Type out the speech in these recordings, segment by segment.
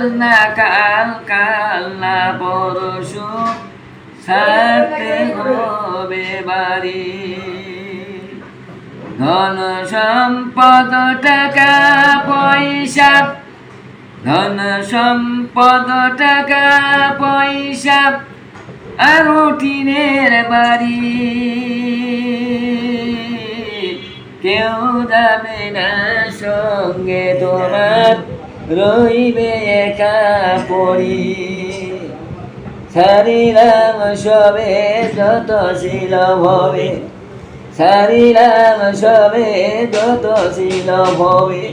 আজ না কাল কাল না পরশু ছাড়তে হবে বাড়ি ধন সম্পদ টাকা পয়সা ধন সম্পদ টাকা পয়সা আর টিনের বাড়ি কেউ যাবে না সঙ্গে তোমার রইবে একা পড়ি সারিলাম সবে যত ছিল ভবে। সারিলাম সবে যত ছিল ভবে।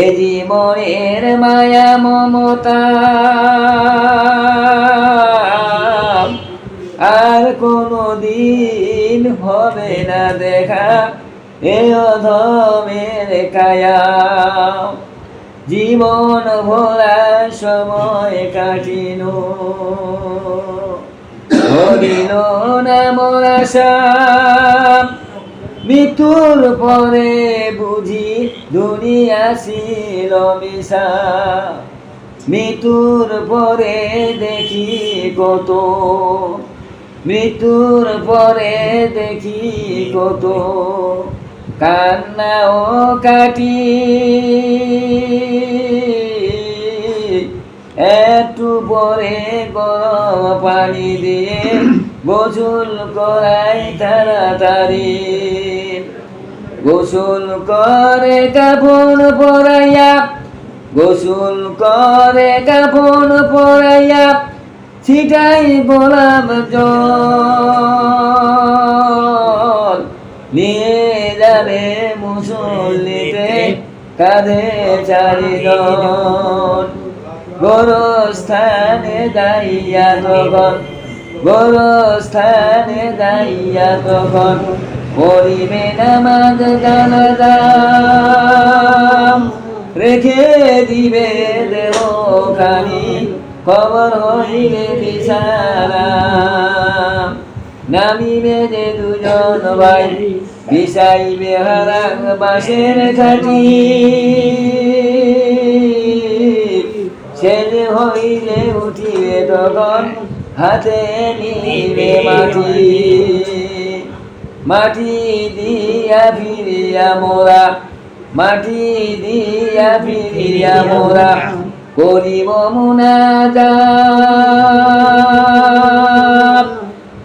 এ জীবনের মায়া মমতা। আর কোনো দিন হবে না দেখা, এ অধমের কায়া। জীবন ভোলা সময় কাটিল হরিল নাম মৃত্যুর পরে বুঝি দুনিয়া ছিল মিশা। মৃত্যুর পরে দেখি কত, মৃত্যুর পরে দেখি কত। কান্না ও কাটি। একটু পরে গরম পানি দিয়ে গোসল করাই তাড়াতাড়ি। গোসল করে কাপড় পরাইয়া, গোসল করে কাপড় পরাইয়া ছিটাই গোলাপ জল। নিয়ে যাবে মুসল্লিতে কাঁধে চারিজন। গোরস্থানে দাইয়া তখন, গোরস্থানে দাইয়া তখন পরিবে নামাজ জানাজাম রেখে দিবে দেহ খানি খবর হইলে বিছানা। নামিবে যে দুজন ভাই বিষাইবে হারাং বাঁশের খাটি শেষ হইলে উঠিবে তখন হাতে নিবে মাটি। মাটি দিয়া ফিরিয়া মোরা, মাটি দিয়া ফিরিয়া মোরা, করিব মুনাজাত।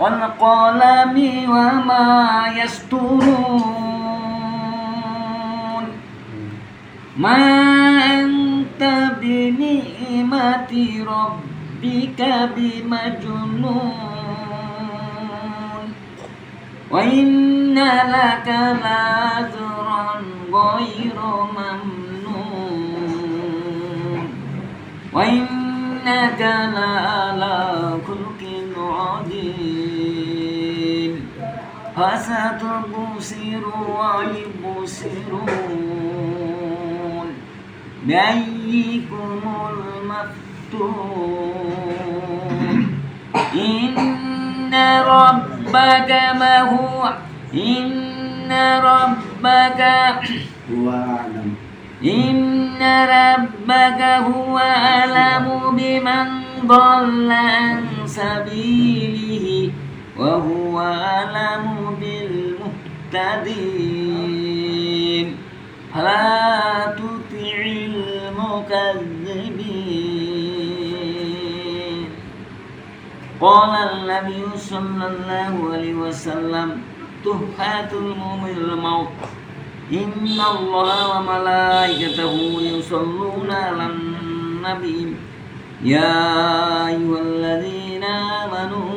والقلم وما يسطرون ما أنت بنعمة ربك بمجنون. وإن لك لأجرا غير ممنون. وإنك لعلى خلق فستبصر ويبصرون بأيكم المفتون. إن ربك ما هو إن ربك هو أعلم. إن ربك هو أعلم بمن ضل عن سبيله. وهو أعلم بالمهتدين فلا تطع المكذبين قال النبي صلى الله عليه وسلم تحفة المؤمن الموت إن الله وملائكته يصلون على النبي يا أيها الذين آمنوا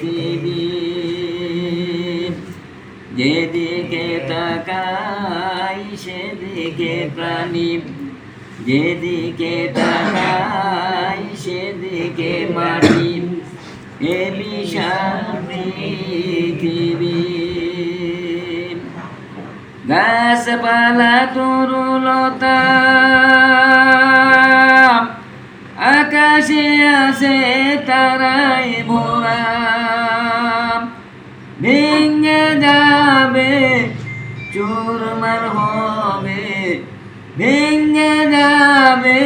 দিবি যেদিকে তাকাই সেদিকে প্রাণী। যেদিকে তাকাই সেদিকে মাটি। এ বিশাল গাছপালা তরুলতা। আকাশে আছে তারায় ভরা ভেঙে যাবে চুরমার হবে। ভেঙে যাবে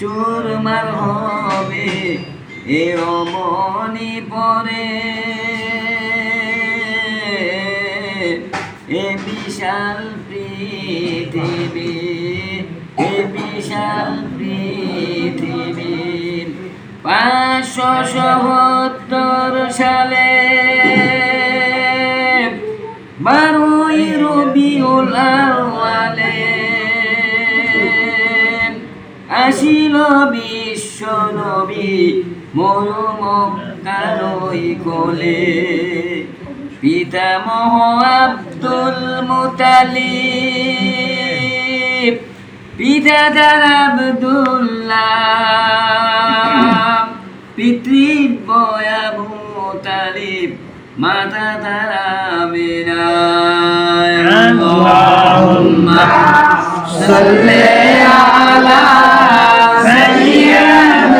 চুরমার হবে। এ অমনি পরে। এ বিশাল পৃথিবী এ বিশাল পাঁচশো সত্তর সালে বারোই রবিউল আউয়ালে আসিল বিশ্ব নবী মরুমকারই কোলে। পিতামহ আব্দুল মুতালিব পিতাদার আব্দুল্লাহ পিতৃব্য আবু তালিব মাতা তারা মেরা আলা সাইয়্যিদিনা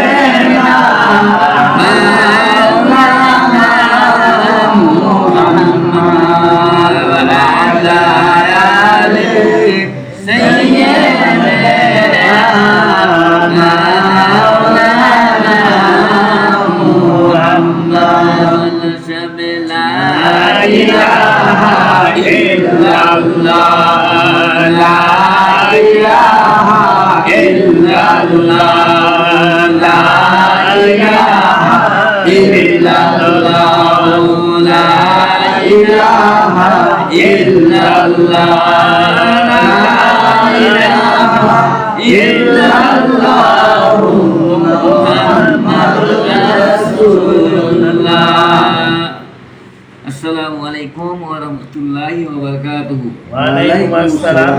আসসালামু আলাইকুম ওয়া রাহমাতুল্লাহি ওয়া বারাকাতুহু ওয়ালাইকুম আসসালাম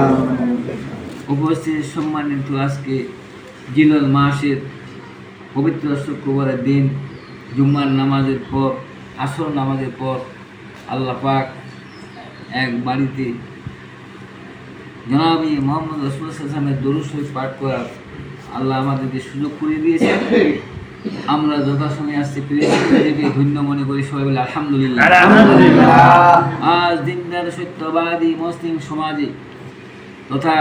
উপস্থিত সম্মানিত আজকে জিলল মাসের পবিত্র শুক্রবারের দিন জুম্মার নামাজের পর আসর নামাজের পর আল্লাহ পাক এক বাড়িতে জনাবি মোহাম্মদ রসুল হাসানের দরুদ শরীফ পাঠ করার আল্লাহ আমাদেরকে সুযোগ করে দিয়েছে আমরা যথাসময়ে আসতে পেরেছি নিজেকে ধন্য মনে করি সবাই বলে আলহামদুলিল্লাহ। আলহামদুলিল্লাহ। আজ দিনদার সত্যবাদী মুসলিম সমাজে তথা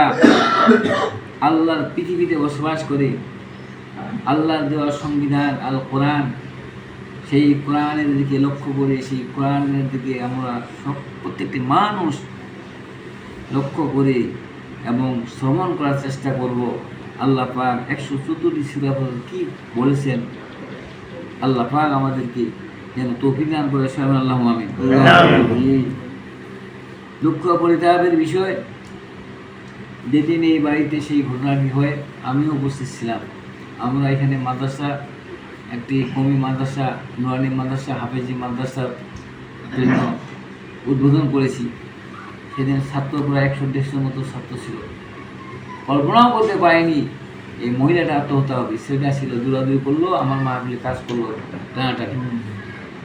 আল্লাহর পৃথিবীতে বসবাস করে আল্লাহর দেওয়া সংবিধান আল কোরআন সেই কোরআনের দিকে লক্ষ্য করে সেই কোরআনের দিকে আমরা সব প্রত্যেকটি মানুষ লক্ষ্য করে এবং শ্রমণ করার চেষ্টা করব। আল্লাহ পাক একশো সুরা কি বলেছেন? আল্লাহ পাক আমাদেরকে যেন তৌফিক দান করে সবাই আল্লাহ আমিন। দুঃখ পরিতাপের বিষয় যেদিন এই বাড়িতে সেই ঘটনাটি হয় আমিও উপস্থিত ছিলাম। আমরা এখানে মাদ্রাসা একটি কমি মাদ্রাসা নুরানি মাদ্রাসা হাফেজি মাদ্রাসার জন্য উদ্বোধন করেছি। সেদিন ছাত্র প্রায় একশো, দেড়শোর মতো ছাত্র ছিল। কল্পনাও করতে পারিনি, এই মহিলাটা আত্মহত্যা হবে। সেটা ছিল দূরাদূরি করল, আমার মা বলে কাজ করল, টানাটানি।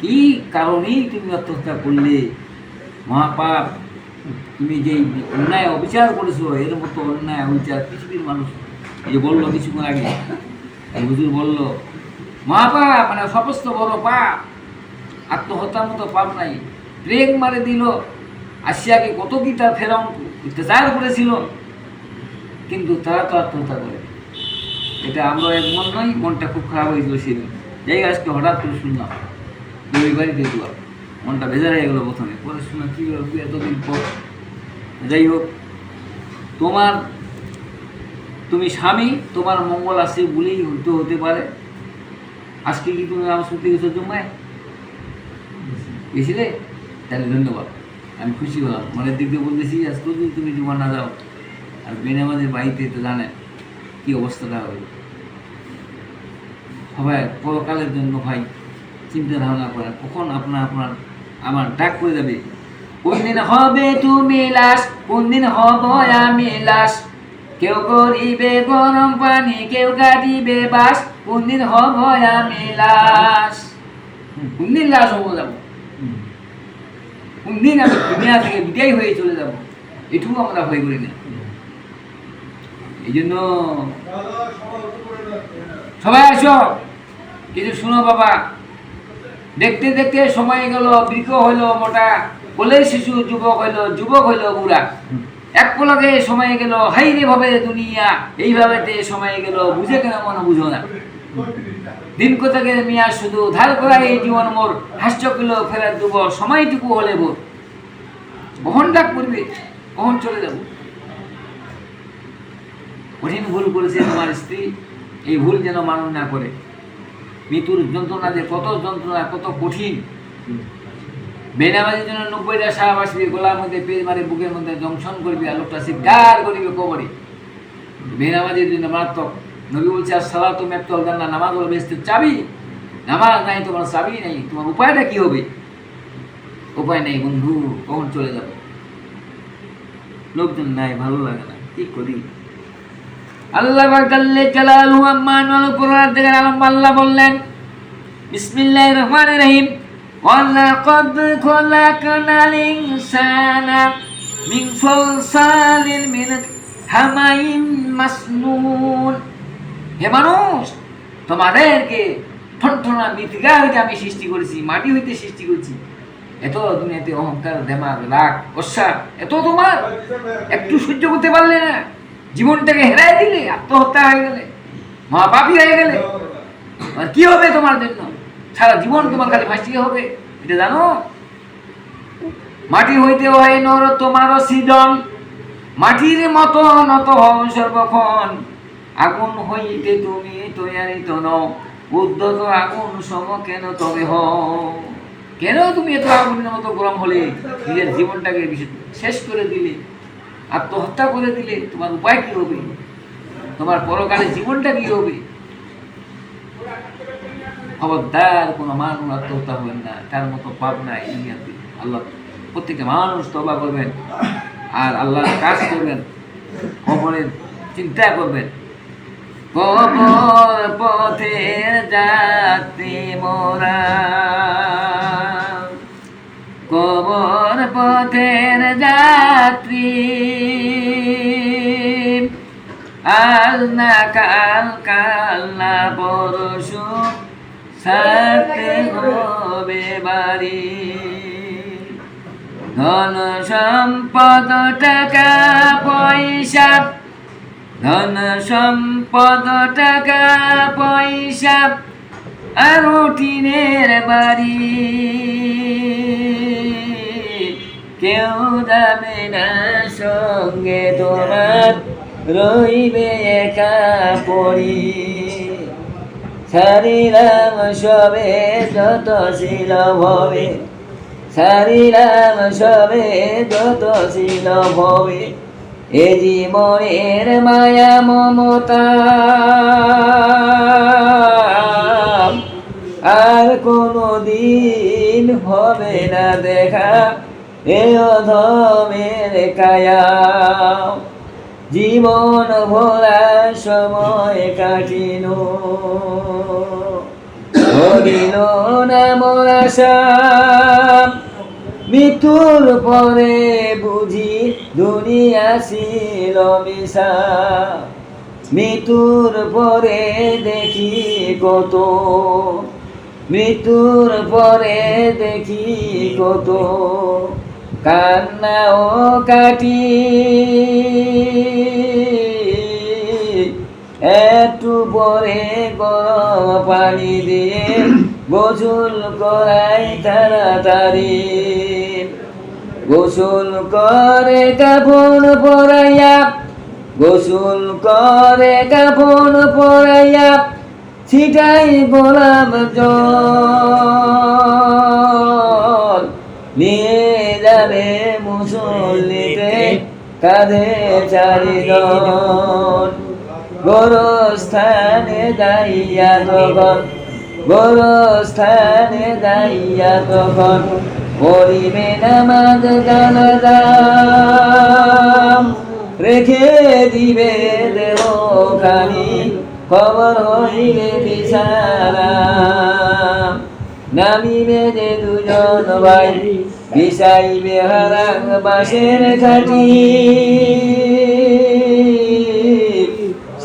কি কারণেই তুমি আত্মহত্যা করলে? মহাপাপ, তুমি যে অন্যায় অবিচার করেছ, এর মতো অন্যায় অবিচার পৃথিবীর মানুষ যে বলল কিছুক্ষণ আগে হুজুর বলল, মহাপাপ মানে সমস্ত বড় পাপ, আত্মহত্যার মতো পাপ নাই। ব্রেক মারে দিল। আসিয়াকে কত কি তার ফেরাউন অত্যাচার করেছিল। কিন্তু তারা তো আত্মহত্যা করে। এটা আমরা এক মন নয়, মনটা খুব খারাপ হয়েছিল সেদিন। যাই আজকে হঠাৎ করে শুনলাম ওই বাড়িতে দিলাম মনটা ভেজা হয়ে গেলো প্রথমে। পরে শুনলাম, কী হলো এতদিন পর? যাই হোক, তোমার, তুমি স্বামী, তোমার মঙ্গল আছে বলেই হতে হতে পারে। আজকে কি তুমি আমার সত্যি গেছো জুম্মায়? গেছিলে? তাহলে ধন্যবাদ। আমি খুশি হলাম। মনের দিক দিয়ে বলতেছি আজকে যদি তুমি জুমা না যাও আর বেনামাজের বাড়িতে তো জানেন কি অবস্থাটা হবে। সবাই পরকালের জন্য ভাই, চিন্তা ধারণা করেন, কখন আপনার আপনার আমার ডাক করে যাবে? কোন দিন হবে তুমি লাশ, কোন দিন হব আমি লাশ? কেউ করিবে গরম পানি, কেউ কাটিবে বাস কোন দিন হব আমি লাশ? কোন দিন লাশ হব যাব? কোন দিন আমি দুনিয়া থেকে বিদায় হয়ে চলে যাব, এটুকু আমরা ভয় করি না। এই জন্য সবাই আসো, কিছু শুনো বাবা। দেখতে দেখতে সময় গেল, বৃক্ষ হইল মোটা, কোলের শিশু, যুবক হইল যুবক হইল বুড়া। এক পলকে সময় গেল হাই রে ভাবে দুনিয়া এইভাবে সময় গেল, বুঝে কেন মনে বুঝো না। দিন কোথাকে মিয়া শুধু ধার করা এই জীবন মোর। হাস্য কিল ফেরার দুব সময়টুকু হলে বোর কখন ডাক করবে কখন চলে যাব। কঠিন ভুল করেছে তোমার স্ত্রী। এই ভুল যেন মানুষ না করে। মৃত্যুর যন্ত্রণা যে কত যন্ত্রণা, কত কঠিন। বেনামাজির জন্য নব্বইটা সাহাব আসবে গোলার মধ্যে পেজ মারে বুকের মধ্যে জংশন করবে, আলোকটা সিদ্ধার করিবে কবরে। বেনামাজির জন্য মারাত্মক নবী বলছে, আর সালা তুমি একটু না নামাজ হলো বেসতে চাবি। নামাজ নাই, তোমার চাবি নাই। তোমার উপায়টা কি হবে? উপায় নেই, বন্ধু, কখন চলে যাবে? লোকজন নাই, ভালো লাগে না। কি করি? আল্লাহ বাকাল্লে জালালু আম্মান ওয়াল কুরআন থেকে আলম আল্লাহ বললেন, বিসমিল্লাহির রহমানির রহিম। ওয়ালাকাদ খলাকনাল ইনসানা মিন সালসালিন মিন হামাইন মাসনুন। হে মানুষ, তোমাদেরকে ঠনঠনা মৃত্তিকা হইতে আমি সৃষ্টি করেছি, মাটি হইতে সৃষ্টি করেছি। এত দুনিয়াতে অহংকার, দেমাগ, রাগ গোসা এত তোমার। একটু সহ্য করতে পারলে না। জীবনটাকে হেরাই দিলে, আত্মহত্যা হয়ে গেলে মা পাপি হয়ে গেলে। কি হবে তোমার জন্য? সারা জীবন তোমার খালি ভাসিয়ে হবে, এটা জানো? মাটি হইতে হয় নর, তোমার সৃজন। মাটির মতো নত হও সর্বক্ষণ। আগুন হইতে তুমি তৈয়ারিত নও। উদ্যত আগুন সম কেন তবে হ কেন তুমি এত আগুনের মতো গরম হলে? নিজের জীবনটাকে শেষ করে দিলে, আত্মহত্যা করে দিলে তোমার উপায় কি হবে? তোমার পরকালে জীবনটা কি হবে? খবরদার কোনো মানুষ আত্মহত্যা হবেন না। তার মতো পাপ নাই দুনিয়াতে। আল্লাহ প্রত্যেকটা মানুষ তবা করবেন। আর আল্লাহর কাজ করবেন। কবরের চিন্তা করবেন। কবর পথের যাত্রী মোরা। কবর পথের যাত্রী। আজ না কাল কাল না পরশু, সাথে হবে বাড়ি। ধন সম্পদ টাকা, পয়সা ধন সম্পদ, টাকা, পয়সা আর টিনের বাড়ি। কেউ যাবে না সঙ্গে তোমার রইবে একা পড়ি। সারিলাম সবে যত ছিল ভবে সারিলাম সবে যত ছিল ভবে এ জীবনের মায়া মমতা। আর কোনো দিন হবে না দেখা এ অধমের কায়া। জীবন ভোলা সময় কাটিল হরিল না মোর আশা। মৃত্যুর পরে বুঝি দুনিয়া ছিল মিশা। মৃত্যুর পরে দেখি কত। মৃত্যুর পরে দেখি কত। কান্না ও কাটি। একটু পরে গরম পানি দিয়ে গোসল করাই তাড়াতাড়ি। গোসল করে কাপড় পরাইয়া, গোসল করে কাপড় পরাইয়া ছিটাই গোলাম জল। নিয়ে যাবে মুসল্লিতে কাঁধে চারিজন গোরস্থানে যাইয়া তখন গোরস্থানে যাইয়া তখন পড়িবে নামাজ জানাজাম রেখে দিবে দেহখানি খবর হইলে বিছানা নামিবে যে দুজন ভাই, বিষাইবে হারাং বাঁশের খাটি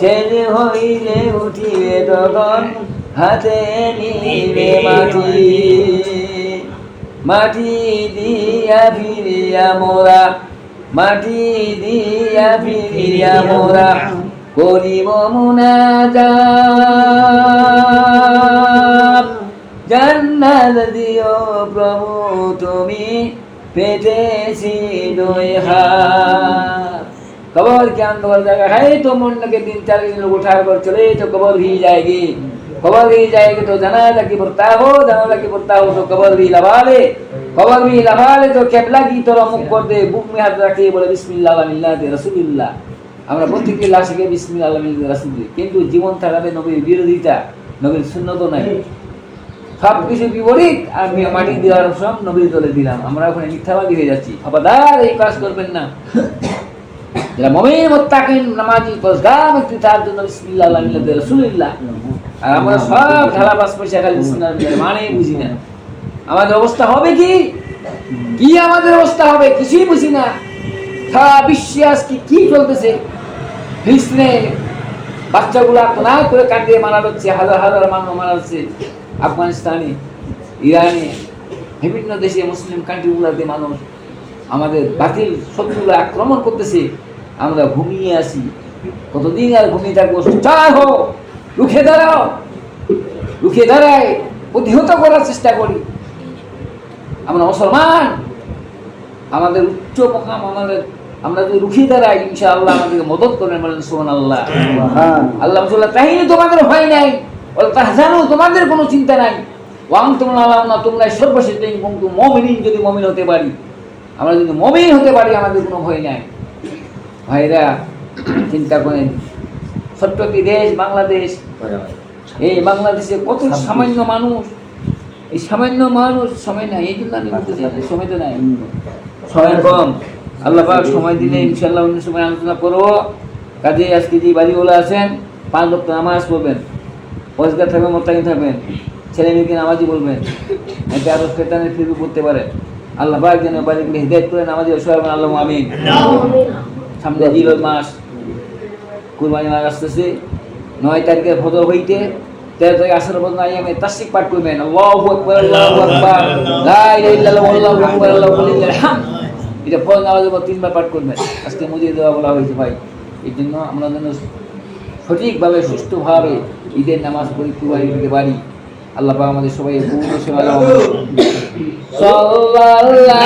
শেষ হইলে উঠিবে তখন হাতে নিবে মাটি। মাটি দিয়া ফিরিয়া মোরা, মাটি দিয়া ফিরিয়া মোরা, করিব মুনাজাত। জান্নাত দিও প্রভু, তুমি পেতেছি দুই হাত कबर के अंदर जाएगा है तो मुंड के दिन चार दिन लोग उठा कर चले तो कबर भी जाएगी कबर भी जाएगी तो जनाजा की बुरता हो जनाजा की बुरता हो तो कबर भी लगा ले कबर भी लगा ले तो केबला की तरह मुख कर दे बुक में हाथ रखे बोले बिस्मिल्लाह मिल्लाह रसूलुल्लाह আমরা প্রত্যেকটি লাশকে বিসমিল্লাহ আল্লাহ রাসুল দিই কিন্তু জীবন থাকাতে নবীর বিরোধিতা নবীর শূন্যত নাই সব কিছু বিপরীত আমি মাটি দেওয়ার সব নবীর দলে দিলাম আমরা ওখানে মিথ্যাবাদী হয়ে যাচ্ছি খবরদার এই কাজ করবেন না যারা মমিন মোত্তাকিন, নামাজি ব্যক্তি তার জন্য বিসমিল্লাহ আর আমরা সব ঢালা বাস পয়সা খালি মানেই বুঝি না। আমাদের অবস্থা হবে কি? কি আমাদের অবস্থা হবে? কিছুই বুঝি না। সারা বিশ্বে আজকে কি চলতেছে? ফিলিস্তিনে বাচ্চাগুলা করে কাটিয়ে মারা হচ্ছে হাজার হাজার মানুষ মারা হচ্ছে আফগানিস্তানে, ইরানে, বিভিন্ন দেশে মুসলিম কান্ট্রিগুলোতে মানুষ আমাদের বাতিল শত্রুরা আক্রমণ করতেছে আমরা ঘুমিয়ে আসি কতদিন আর ঘুমিয়ে থাকব? হো রুখে দাঁড়াও। রুখে দাঁড়ায় প্রতিহত করার চেষ্টা করি। আমরা মুসলমান। আমাদের উচ্চ মকাম আমাদের আমরা যদি রুখে দাঁড়াই ইনশাআল্লাহ আমাদেরকে মদত করবেন বলেন সোহান আল্লাহ আল্লাহ রসুল্লাহ তাহিনী তোমাদের ভয় নাই বলে তাহজানু তোমাদের কোনো চিন্তা নাই। ওয়াং তোমরা তোমরা সর্বশেষ মমিন যদি মমিন হতে পারি। আমরা যদি মমিন হতে পারি আমাদের কোনো ভয় নাই। ভাইরা চিন্তা করেন ছোট্ট একটি দেশ বাংলাদেশ। এই বাংলাদেশে কত সামান্য মানুষ। এই সামান্য মানুষ সময় নাই এই জন্য আমি সময় তো নাই। সময় কম। আল্লাহ পাক সময় দিলে ইনশাল্লাহ অন্য সময় আলোচনা করব। কাজে আজকে যে বাড়িগুলো আছেন পাঁচ লক্ষ নামাজ পড়বেন পরিষ্কার থাকবেন মোত্তাকিন থাকবেন ছেলে মেয়েকে নামাজি বলবেন এতে আরও খেতানের ফিরবি করতে পারে। আল্লাহ পাক যেন বাড়িগুলি নামাজি সবাই আল্লাহ আমিন। সামনে জিরোর মাস কুরবানি মাস আসতেছে। নয় তারিখের ফজর হইতে তেরো তারিখ আসার পর নাই আমি তাসিক পাঠ করবেন। আল্লাহু আকবার আল্লাহু আকবার। লা ইলাহা ইল্লাল্লাহ আল্লাহু আকবার আল্লাহু লিল্লাহিল হামদ এটা পর তিনবার পাঠ করবেন। আজকে মুজিয়ে দেওয়া বলা হয়েছে ভাই। এই জন্য আমরা যেন সঠিকভাবে সুষ্ঠুভাবে ঈদের নামাজ পড়ি কুরবানি দিতে পারি আল্লাহ পাক আমাদের সবাই পূর্ণ সেবা সাল্লাল্লাহু